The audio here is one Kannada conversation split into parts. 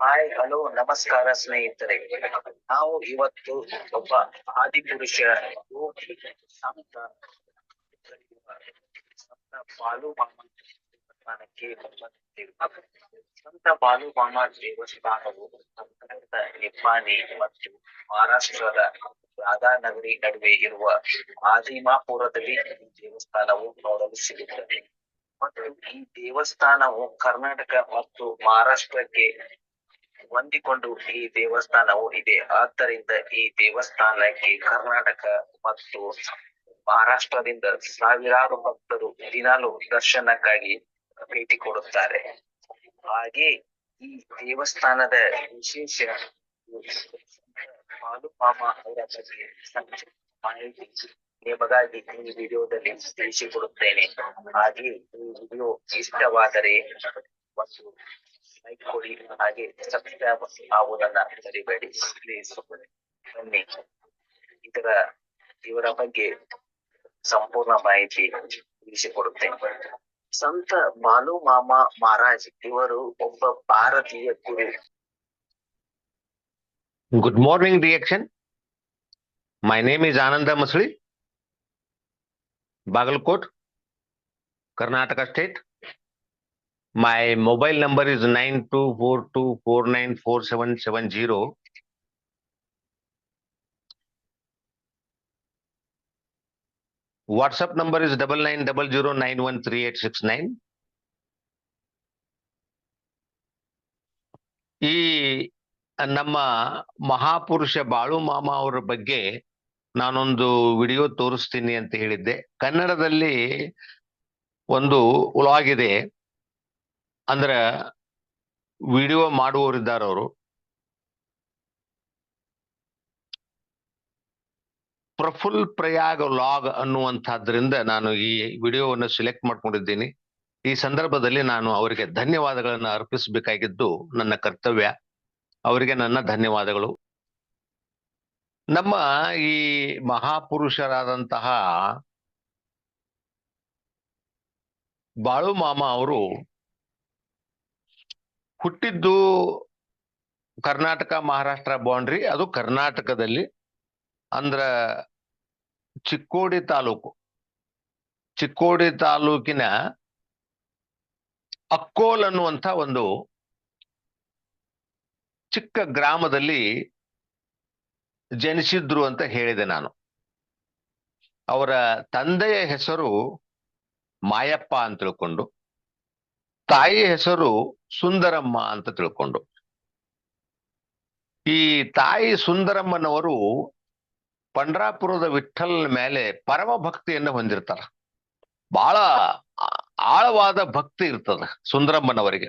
ಹಾಯ್, ಹಲೋ, ನಮಸ್ಕಾರ ಸ್ನೇಹಿತರೆ. ನಾವು ಇವತ್ತು ಒಬ್ಬ ಆದಿಪುರುಷ ಸಂತ ಬಾಲು ಮಾಮ ಸಂತ ಬಾಲು ಮಾಮ ದೇವಸ್ಥಾನವು ನಿಪ್ಪಾಣಿ ಮತ್ತು ಮಹಾರಾಷ್ಟ್ರದ ರಾಧಾನಗರಿ ನಡುವೆ ಇರುವ ಆದಿಮಾಪುರದಲ್ಲಿ ದೇವಸ್ಥಾನವು ನೋಡಲು ಸಿಗುತ್ತದೆ. ಮತ್ತು ಈ ದೇವಸ್ಥಾನವು ಕರ್ನಾಟಕ ಮತ್ತು ಮಹಾರಾಷ್ಟ್ರಕ್ಕೆ ಹೊಂದಿಕೊಂಡು ಈ ದೇವಸ್ಥಾನವು ಇದೆ. ಆದ್ದರಿಂದ ಈ ದೇವಸ್ಥಾನಕ್ಕೆ ಕರ್ನಾಟಕ ಮತ್ತು ಮಹಾರಾಷ್ಟ್ರದಿಂದ ಸಾವಿರಾರು ಭಕ್ತರು ದಿನಾಲು ದರ್ಶನಕ್ಕಾಗಿ ಭೇಟಿ ಕೊಡುತ್ತಾರೆ. ಹಾಗೆ ಈ ದೇವಸ್ಥಾನದ ವಿಶೇಷ ಪಾಲುಪಾಮ ಅವರ ಬಗ್ಗೆ ಮಾಹಿತಿ ನಿಮಗಾಗಿ ಈ ವಿಡಿಯೋದಲ್ಲಿ ತಿಳಿಸಿಕೊಡುತ್ತೇನೆ. ಹಾಗೆ ಈ ವಿಡಿಯೋ ಇಷ್ಟವಾದರೆ ಒಂದು ಲೈಕ್ ಕೊಡಿ ಹಾಗೆ ಸಬ್ಸ್ಕ್ರೈಬ್ ಆಗುವುದನ್ನ ಮರಿಬೇಡಿ ಪ್ಲೀಸ್ ಬನ್ನಿ ಇದರ ಇವರ ಬಗ್ಗೆ ಸಂಪೂರ್ಣ ಮಾಹಿತಿ ತಿಳಿಸಿಕೊಡುತ್ತೇನೆ ಸಂತ ಬಾಲು ಮಾಮ ಮಹಾರಾಜ್ ಇವರು ಒಬ್ಬ ಭಾರತೀಯ guru good morning reaction my name is Ananda Masli, Bagalkot Karnataka State. My mobile number is nine two four two four nine four seven seven zero. WhatsApp number is double nine double mahapurusha nine mama three eight six nine. ಈ ನಮ್ಮ ಮಹಾಪುರುಷ ಬಾಳು ಮಾಮ ಅವರ ಬಗ್ಗೆ ನಾನೊಂದು ವಿಡಿಯೋ ತೋರಿಸ್ತೀನಿ ಅಂತ ಹೇಳಿದ್ದೆ ಕನ್ನಡದಲ್ಲಿ ಒಂದು ವ್ಲಾಗ್ ಇದೆ ಅಂದ್ರ ವಿಡಿಯೋ ಮಾಡುವವರಿದ್ದಾರೆ ಅವರು. ಪ್ರಫುಲ್ ಪ್ರಯಾಗ್ ಲಾಗ್ ಅನ್ನುವಂಥದ್ರಿಂದ ನಾನು ಈ ವಿಡಿಯೋವನ್ನು ಸೆಲೆಕ್ಟ್ ಮಾಡ್ಕೊಂಡಿದ್ದೀನಿ. ಈ ಸಂದರ್ಭದಲ್ಲಿ ನಾನು ಅವರಿಗೆ ಧನ್ಯವಾದಗಳನ್ನು ಅರ್ಪಿಸಬೇಕಾಗಿದ್ದು ನನ್ನ ಕರ್ತವ್ಯ. ಅವರಿಗೆ ನನ್ನ ಧನ್ಯವಾದಗಳು. ನಮ್ಮ ಈ ಮಹಾಪುರುಷರಾದಂತಹ ಬಾಳು ಮಾಮ ಅವರು ಹುಟ್ಟಿದ್ದು ಕರ್ನಾಟಕ, ಮಹಾರಾಷ್ಟ್ರ ಬೌಂಡ್ರಿ ಅದು ಕರ್ನಾಟಕದಲ್ಲಿ ಅಂದ್ರ ಚಿಕ್ಕೋಡಿ ತಾಲೂಕು. ಚಿಕ್ಕೋಡಿ ತಾಲೂಕಿನ ಅಕ್ಕೋಲ್ ಅನ್ನುವಂಥ ಒಂದು ಚಿಕ್ಕ ಗ್ರಾಮದಲ್ಲಿ ಜನಿಸಿದ್ರು ಅಂತ ಹೇಳಿದೆ ನಾನು. ಅವರ ತಂದೆಯ ಹೆಸರು ಮಾಯಪ್ಪ ಅಂತ ತಿಳ್ಕೊಂಡು ತಾಯಿ ಹೆಸರು ಸುಂದರಮ್ಮ ಅಂತ ತಿಳ್ಕೊಂಡು. ಈ ತಾಯಿ ಸುಂದರಮ್ಮನವರು ಪಂಡ್ರಾಪುರದ ವಿಠಲ್ ಮೇಲೆ ಪರಮ ಭಕ್ತಿಯನ್ನು ಹೊಂದಿರ್ತಾರ. ಬಹಳ ಆ- ಆಳವಾದ ಭಕ್ತಿ ಇರ್ತದ ಸುಂದರಮ್ಮನವರಿಗೆ.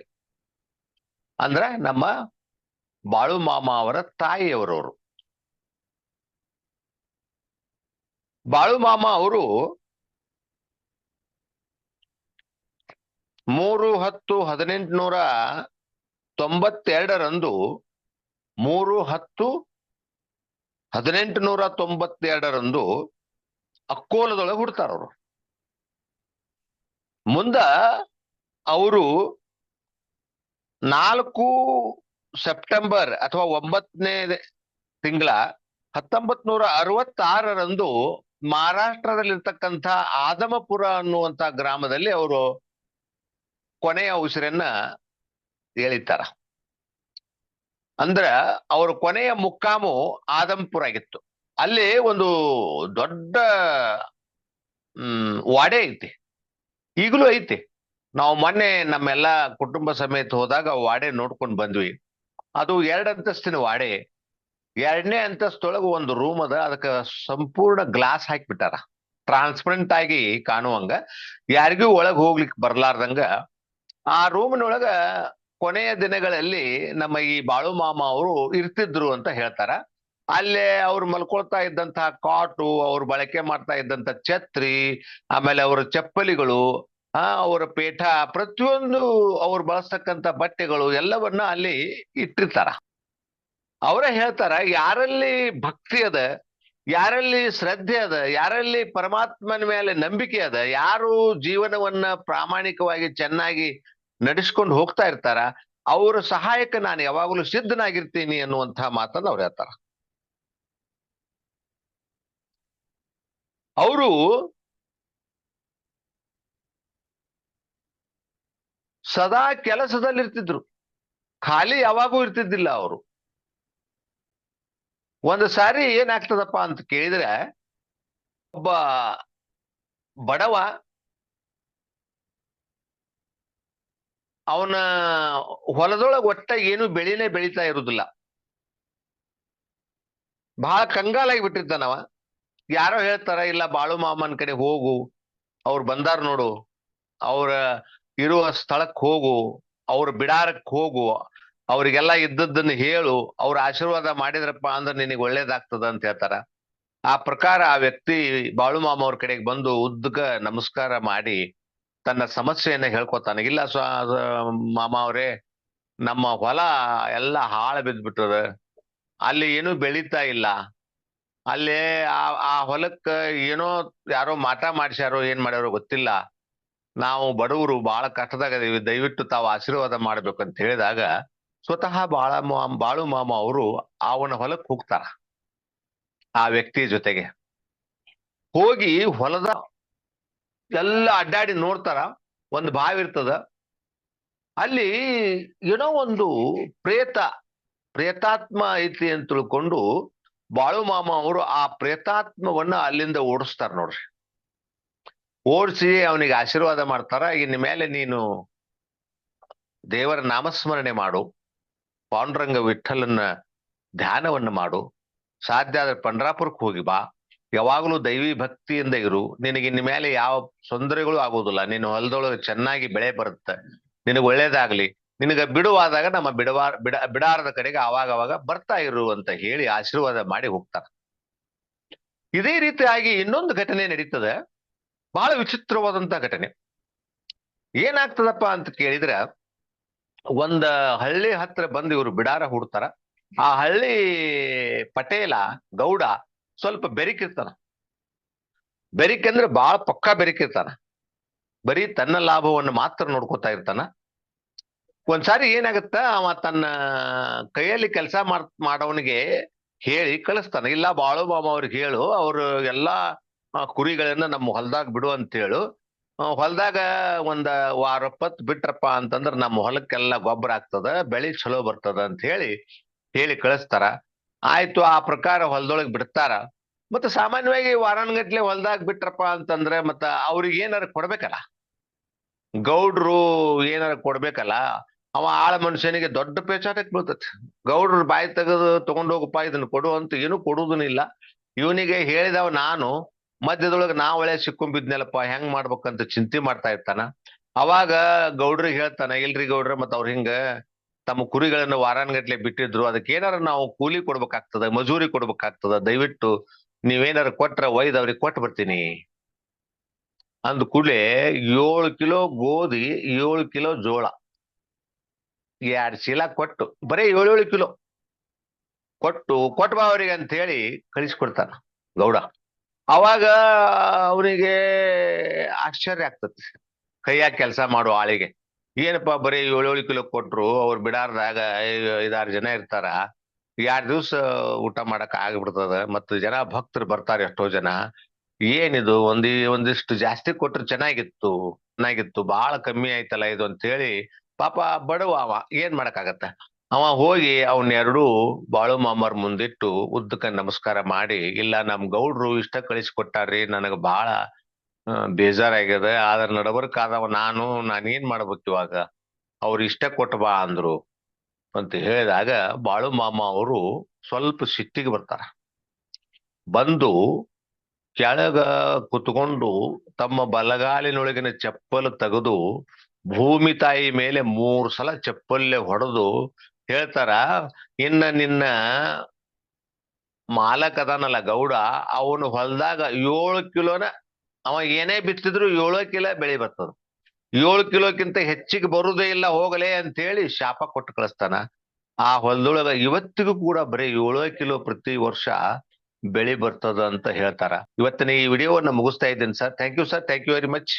ಅಂದ್ರ ನಮ್ಮ ಬಾಳು ಮಾಮ ಅವರ ತಾಯಿಯವರವರು. ಬಾಳು ಮಾಮ ಅವರು ಮೂರು ಹತ್ತು ಹದಿನೆಂಟುನೂರ ತೊಂಬತ್ತೆರಡರಂದು ಮೂರು ಹತ್ತು ಹದಿನೆಂಟುನೂರ ತೊಂಬತ್ತೆರಡರಂದು ಅಕ್ಕೋಲದೊಳಗೆ ಹುಡ್ತಾರ ಅವರು. ಮುಂದ ಅವರು ನಾಲ್ಕು ಸೆಪ್ಟೆಂಬರ್ ಅಥವಾ ಒಂಬತ್ತನೇ ತಿಂಗಳ ಹತ್ತೊಂಬತ್ ನೂರ ಅರವತ್ತಾರರಂದು ಮಹಾರಾಷ್ಟ್ರದಲ್ಲಿರ್ತಕ್ಕಂಥ ಆದಮಪುರ ಅನ್ನುವಂತ ಗ್ರಾಮದಲ್ಲಿ ಅವರು ಕೊನೆಯ ಉಸಿರನ್ನ ಎಳಿತಾರ ಅಂದ್ರ ಅವ್ರ ಕೊನೆಯ ಮುಕ್ಕಾಮು ಆದಂಪುರ ಆಗಿತ್ತು. ಅಲ್ಲಿ ಒಂದು ದೊಡ್ಡ, ಹ್ಮ್, ವಾಡೆ ಐತಿ. ಈಗಲೂ ಐತಿ. ನಾವು ಮೊನ್ನೆ ನಮ್ಮೆಲ್ಲ ಕುಟುಂಬ ಸಮೇತ ಹೋದಾಗ ವಾಡೆ ನೋಡ್ಕೊಂಡು ಬಂದ್ವಿ. ಅದು ಎರಡು ಅಂತಸ್ತಿನ ವಾಡೆ. ಎರಡನೇ ಅಂತಸ್ತೊಳಗ ಒಂದು ರೂಮ್ ಅದ. ಅದಕ್ಕೆ ಸಂಪೂರ್ಣ ಗ್ಲಾಸ್ ಹಾಕಿಬಿಟ್ಟಾರ. ಟ್ರಾನ್ಸ್ಪರೆಂಟ್ ಆಗಿ ಕಾಣುವಂಗ. ಯಾರಿಗೂ ಒಳಗ್ ಹೋಗ್ಲಿಕ್ಕೆ ಬರ್ಲಾರ್ದಂಗ ಆ ರೂಮಿನೊಳಗ ಕೊನೆಯ ದಿನಗಳಲ್ಲಿ ನಮ್ಮ ಈ ಬಾಳು ಮಾಮ ಅವರು ಇರ್ತಿದ್ರು ಅಂತ ಹೇಳ್ತಾರ. ಅಲ್ಲೇ ಅವ್ರು ಮಲ್ಕೊಳ್ತಾ ಇದ್ದಂತಹ ಕಾಟು, ಅವ್ರು ಬಳಕೆ ಮಾಡ್ತಾ ಇದ್ದಂತ ಛತ್ರಿ, ಆಮೇಲೆ ಅವರ ಚಪ್ಪಲಿಗಳು, ಆ, ಅವರ ಪೇಠ, ಪ್ರತಿಯೊಂದು ಅವ್ರು ಬಳಸ್ತಕ್ಕಂತ ಬಟ್ಟೆಗಳು ಎಲ್ಲವನ್ನ ಅಲ್ಲಿ ಇಟ್ಟಿರ್ತಾರ. ಅವರೇ ಹೇಳ್ತಾರ, ಯಾರಲ್ಲಿ ಭಕ್ತಿ ಅದ ಯಾರಲ್ಲಿ ಶ್ರದ್ಧೆ ಅದ, ಯಾರಲ್ಲಿ ಪರಮಾತ್ಮನ ಮೇಲೆ ನಂಬಿಕೆ ಅದ, ಯಾರು ಜೀವನವನ್ನ ಪ್ರಾಮಾಣಿಕವಾಗಿ ಚೆನ್ನಾಗಿ ನಡೆಸ್ಕೊಂಡು ಹೋಗ್ತಾ ಇರ್ತಾರ, ಅವ್ರ ಸಹಾಯಕ ನಾನು ಯಾವಾಗಲೂ ಸಿದ್ಧನಾಗಿರ್ತೀನಿ ಅನ್ನುವಂತಹ ಮಾತನ್ನ ಅವ್ರು ಹೇಳ್ತಾರ. ಅವರು ಸದಾ ಕೆಲಸದಲ್ಲಿರ್ತಿದ್ರು, ಖಾಲಿ ಯಾವಾಗೂ ಇರ್ತಿದ್ದಿಲ್ಲ ಅವರು. ಒಂದು ಸಾರಿ ಏನಾಗ್ತದಪ್ಪ ಅಂತ ಕೇಳಿದ್ರೆ, ಒಬ್ಬ ಬಡವ ಅವನ ಹೊಲದೊಳಗ ಒಟ್ಟ ಏನು ಬೆಳಿನೇ ಬೆಳಿತಾ ಇರುದಿಲ್ಲ. ಬಹಳ ಕಂಗಾಲಾಗಿ ಬಿಟ್ಟಿರ್ತಾನವ ಯಾರೋ ಹೇಳ್ತಾರ, ಇಲ್ಲ ಬಾಳು ಮಾಮನ್ ಕಡೆ ಹೋಗು, ಅವ್ರು ಬಂದಾರ ನೋಡು, ಅವ್ರ ಇರುವ ಸ್ಥಳಕ್ಕೆ ಹೋಗು, ಅವ್ರ ಬಿಡಾರಕ್ಕೆ ಹೋಗು ಅವ್ರಿಗೆಲ್ಲ ಇದ್ದದ್ದನ್ನು ಹೇಳು, ಅವ್ರ ಆಶೀರ್ವಾದ ಮಾಡಿದ್ರಪ್ಪ ಅಂದ್ರೆ ನಿನಗೆ ಒಳ್ಳೇದಾಗ್ತದ ಅಂತ ಹೇಳ್ತಾರ. ಆ ಪ್ರಕಾರ ಆ ವ್ಯಕ್ತಿ ಬಾಳು ಮಾಮ ಅವ್ರ ಕಡೆಗೆ ಬಂದು ಉದ್ದಗ ನಮಸ್ಕಾರ ಮಾಡಿ ತನ್ನ ಸಮಸ್ಯೆಯನ್ನ ಹೇಳ್ಕೊತಾನೆ. ಇಲ್ಲ ಸ್ವ ಮಾಮ ಅವರೇ, ನಮ್ಮ ಹೊಲ ಎಲ್ಲ ಹಾಳ ಬಿದ್ದ್ಬಿಟ್ಟದ ಅಲ್ಲಿ ಏನೂ ಬೆಳೀತಾ ಇಲ್ಲ. ಅಲ್ಲಿ ಆ ಆ ಹೊಲಕ್ಕ ಏನೋ ಯಾರೋ ಮಾಟ ಮಾಡಿಸ್ಯಾರೋ ಏನ್ ಮಾಡ್ಯಾರೋ ಗೊತ್ತಿಲ್ಲ. ನಾವು ಬಡವರು ಬಹಳ ಕಷ್ಟದಾಗ ಅದೀವಿ ದಯವಿಟ್ಟು ತಾವು ಆಶೀರ್ವಾದ ಮಾಡ್ಬೇಕು ಅಂತ ಹೇಳಿದಾಗ ಸ್ವತಃ ಬಾಳ ಬಾಳು ಮಾಮ ಅವರು ಅವನ ಹೊಲಕ್ ಹೋಗ್ತಾರ. ಆ ವ್ಯಕ್ತಿ ಜೊತೆಗೆ. ಹೋಗಿ ಹೊಲದ ಎಲ್ಲ ಅಡ್ಡಾಡಿ ನೋಡ್ತಾರ. ಒಂದು ಬಾವಿ ಇರ್ತದ. ಅಲ್ಲಿ ಏನೋ ಒಂದು ಪ್ರೇತ, ಪ್ರೇತಾತ್ಮ ಐತಿ ಅಂತ ತಿಳ್ಕೊಂಡು ಬಾಳು ಮಾಮ ಅವರು ಆ ಪ್ರೇತಾತ್ಮವನ್ನ ಅಲ್ಲಿಂದ ಓಡಿಸ್ತಾರ ನೋಡ್ರಿ. ಓಡಿಸಿ ಅವನಿಗೆ ಆಶೀರ್ವಾದ ಮಾಡ್ತಾರ. ಇನ್ ಮೇಲೆ ನೀನು ದೇವರ ನಾಮಸ್ಮರಣೆ ಮಾಡು. ಪಾಂಡುರಂಗ ವಿಠಲನ ಧ್ಯಾನವನ್ನು ಮಾಡು. ಸಾಧ್ಯ ಆದ್ರೆ ಪಂಡ್ರಾಪುರಕ್ಕೆ ಹೋಗಿ ಬಾ. ಯಾವಾಗಲೂ ದೈವಿ ಭಕ್ತಿಯಿಂದ ಇರು. ನಿನಗೆ ಇನ್ ಮೇಲೆ ಯಾವ ತೊಂದರೆಗಳು ಆಗುವುದಿಲ್ಲ. ನಿನ್ನ ಹೊಲದೊಳಗೆ ಚೆನ್ನಾಗಿ ಬೆಳೆ ಬರುತ್ತೆ. ನಿನಗೆ ಒಳ್ಳೇದಾಗ್ಲಿ. ನಿನಗೆ ಬಿಡುವಾದಾಗ ನಮ್ಮ ಬಿಡವಾರ ಬಿಡ ಬಿಡಾರದ ಕಡೆಗೆ ಅವಾಗ ಅವಾಗ ಬರ್ತಾ ಇರು ಅಂತ ಹೇಳಿ ಆಶೀರ್ವಾದ ಮಾಡಿ ಹೋಗ್ತಾರ. ಇದೇ ರೀತಿಯಾಗಿ ಇನ್ನೊಂದು ಘಟನೆ ನಡೀತದೆ. ಬಹಳ ವಿಚಿತ್ರವಾದಂತ ಘಟನೆ. ಏನಾಗ್ತದಪ್ಪ ಅಂತ ಕೇಳಿದ್ರೆ ಒಂದ ಹಳ್ಳಿ ಹತ್ರ ಬಂದು ಇವರು ಬಿಡಾರ ಹುಡ್ತಾರ. ಆ ಹಳ್ಳಿ ಪಟೇಲ ಗೌಡ ಸ್ವಲ್ಪ ಬೆರಿಕಿರ್ತಾನ. ಬೆರಿಕಂದ್ರೆ ಬಾಳ ಪಕ್ಕಾ ಬೆರಿಕಿರ್ತಾನ. ಬರೀ ತನ್ನ ಲಾಭವನ್ನು ಮಾತ್ರ ನೋಡ್ಕೋತಾ ಇರ್ತಾನ. ಒಂದ್ಸಾರಿ ಏನಾಗತ್ತ ಅವ ತನ್ನ ಕೈಯಲ್ಲಿ ಕೆಲಸ ಮಾಡ್ ಮಾಡೋವನಿಗೆ ಹೇಳಿ ಕಳಿಸ್ತಾನ. ಇಲ್ಲ ಬಾಳು ಮಾಮ ಅವ್ರಿಗೆ ಹೇಳು ಅವ್ರು ಎಲ್ಲಾ ಕುರಿಗಳನ್ನ ನಮ್ಮ ಹೊಲ್ದಾಗ ಬಿಡು ಅಂತ ಹೇಳು ಆ, ಹೊಲ್ದಾಗ ಒಂದ ವಾರಪ್ಪತ್ ಬಿಟ್ರಪ್ಪ ಅಂತಂದ್ರ ನಮ್ಮ ಹೊಲಕ್ಕೆಲ್ಲ ಗೊಬ್ಬರ ಆಗ್ತದ, ಬೆಳಿ ಚಲೋ ಬರ್ತದ ಅಂತ ಹೇಳಿ ಹೇಳಿ ಕಳಿಸ್ತಾರ. ಆಯ್ತು, ಆ ಪ್ರಕಾರ ಹೊಲದೊಳಗೆ ಬಿಡ್ತಾರ. ಮತ್ತೆ ಸಾಮಾನ್ಯವಾಗಿ ವಾರಾನ್ಗಟ್ಲೆ ಹೊಲದಾಗ ಬಿಟ್ರಪ್ಪ ಅಂತಂದ್ರೆ ಮತ್ತ ಅವ್ರಿಗೆ ಏನಾರ ಕೊಡ್ಬೇಕಲ್ಲ? ಗೌಡ್ರು ಏನಾರ ಕೊಡ್ಬೇಕಲ್ಲ? ಅವ ಆಳ ಮನುಷ್ಯನಿಗೆ ದೊಡ್ಡ ಪೇಚಾಟಕ್ ಬೀಳ್ತತಿ. ಗೌಡ್ರು ಬಾಯಿ ತೆಗೆದು ತಗೊಂಡೋಗಪ್ಪ ಇದನ್ನ ಕೊಡು ಅಂತ ಏನು ಕೊಡುದನ್ನಿಲ್ಲ ಇವನಿಗೆ ಹೇಳಿದವ ನಾನು ಮಧ್ಯದೊಳಗೆ ನಾ ಒಳ್ಳೆ ಸಿಕ್ಕೊಂಬಿದ್ನಲ್ಲಪ್ಪ, ಹೆಂಗ್ ಮಾಡ್ಬೇಕಂತ ಚಿಂತೆ ಮಾಡ್ತಾ ಇರ್ತಾನ. ಅವಾಗ ಗೌಡ್ರಿಗೆ ಹೇಳ್ತಾನ, ಇಲ್ರಿ ಗೌಡ್ರ, ಮತ್ತ ಅವ್ರ ಹಿಂಗ ತಮ್ಮ ಕುರಿಗಳನ್ನ ವಾರಾನ್ಗಟ್ಲೆ ಬಿಟ್ಟಿದ್ರು, ಅದಕ್ಕೆ ಏನಾರ ನಾವು ಕೂಲಿ ಕೊಡ್ಬೇಕಾಗ್ತದ, ಮಜೂರಿ ಕೊಡ್ಬೇಕಾಗ್ತದ, ದಯವಿಟ್ಟು ನೀವೇನಾರ ಕೊಟ್ರ ಒಯ್ದ ಅವ್ರಿಗೆ ಕೊಟ್ಟು ಬರ್ತೀನಿ. ಅಂದ ಕೂಡಲೇ ಏಳು ಕಿಲೋ ಗೋಧಿ, ಏಳು ಕಿಲೋ ಜೋಳ, ಎರಡ್ ಚೀಲ ಕೊಟ್ಟು, ಬರೀ ಏಳೇಳು ಕಿಲೋ ಕೊಟ್ಟು ಕೊಟ್ಟ ಅವ್ರಿಗೆ ಅಂತ ಹೇಳಿ ಕಳಿಸ್ಕೊಡ್ತಾನ ಗೌಡ. ಅವಾಗ ಅವನಿಗೆ ಆಶ್ಚರ್ಯ ಆಗ್ತತಿ ಕೈಯಾಗ ಕೆಲಸ ಮಾಡೋ ಆಳಿಗೆ. ಏನಪ್ಪಾ ಬರೀ ಏಳೇಳು ಕಿಲೋ ಕೊಟ್ರು, ಅವ್ರು ಬಿಡಾರ್ದಾಗ ಐದಾರು ಜನ ಇರ್ತಾರ. ಎರಡು ದಿವ್ಸ ಊಟ ಮಾಡಕ್ ಆಗ್ಬಿಡ್ತದ, ಮತ್ತು ಜನ ಭಕ್ತರು ಬರ್ತಾರೆ ಎಷ್ಟೋ ಜನ. ಏನಿದು, ಒಂದಿ, ಒಂದಿಷ್ಟು ಜಾಸ್ತಿ ಕೊಟ್ರು ಚೆನ್ನಾಗಿತ್ತು ಚೆನ್ನಾಗಿತ್ತು ಬಹಳ ಕಮ್ಮಿ ಆಯ್ತಲ್ಲ ಇದು ಅಂತ ಹೇಳಿ ಪಾಪ ಬಡವ ಅವ, ಏನ್ ಮಾಡಕ್ಕಾಗತ್ತ? ಅವ ಹೋಗಿ ಅವನ್ ಎರಡು ಬಾಳು ಮಾಮರ್ ಮುಂದಿಟ್ಟು ಉದ್ದಕ್ಕ ನಮಸ್ಕಾರ ಮಾಡಿ, ಇಲ್ಲ ನಮ್ ಗೌಡ್ರು ಇಷ್ಟ ಕಳಿಸ್ಕೊಟ್ಟಾರ್ರಿ, ನನಗ ಬಹಳ ಬೇಜಾರಾಗ್ಯದ, ಆದ್ರ ನಡಬರ್ಕಾದವ ನಾನು ನಾನೇನ್ ಮಾಡ್ಬೇಕು ಇವಾಗ? ಅವ್ರು ಇಷ್ಟ ಕೊಟ್ಟ ಬಾ ಅಂದ್ರು ಅಂತ ಹೇಳಿದಾಗ ಬಾಳು ಮಾಮ ಅವರು ಸ್ವಲ್ಪ ಸಿಟ್ಟಿಗೆ ಬರ್ತಾರ. ಬಂದು ಕೆಳಗ ಕುತ್ಕೊಂಡು ತಮ್ಮ ಬಲಗಾಲಿನೊಳಗಿನ ಚಪ್ಪಲು ತೆಗೆದು ಭೂಮಿ ತಾಯಿ ಮೇಲೆ ಮೂರ್ ಸಲ ಚಪ್ಪಲ್ಲೆ ಹೊಡೆದು ಹೇಳ್ತಾರ? ಇನ್ನ ನಿನ್ನ ಮಾಲಕ್ ಅದಾನಲ್ಲ ಗೌಡ, ಅವನು ಹೊಲ್ದಾಗ ಏಳು ಕಿಲೋನ, ಅವ ಏನೇ ಬಿತ್ತಿದ್ರು ಏಳು ಕಿಲೋ ಬೆಳಿ ಬರ್ತದ. ಏಳು ಕಿಲೋಕ್ಕಿಂತ ಹೆಚ್ಚಿಗೆ ಬರುದೇ ಇಲ್ಲ, ಹೋಗಲೇ ಅಂತ ಹೇಳಿ ಶಾಪ ಕೊಟ್ಟು ಕಳಿಸ್ತಾನ. ಆ ಹೊಲದೊಳಗ ಇವತ್ತಿಗೂ ಕೂಡ ಬರೀ ಏಳು ಕಿಲೋ ಪ್ರತಿ ವರ್ಷ ಬೆಳಿ ಬರ್ತದ ಅಂತ ಹೇಳ್ತಾರ. ಇವತ್ತಿನ ಈ ವಿಡಿಯೋವನ್ನ ಮುಗಿಸ್ತಾ ಇದ್ದೀನಿ sir. Thank you sir thank you very much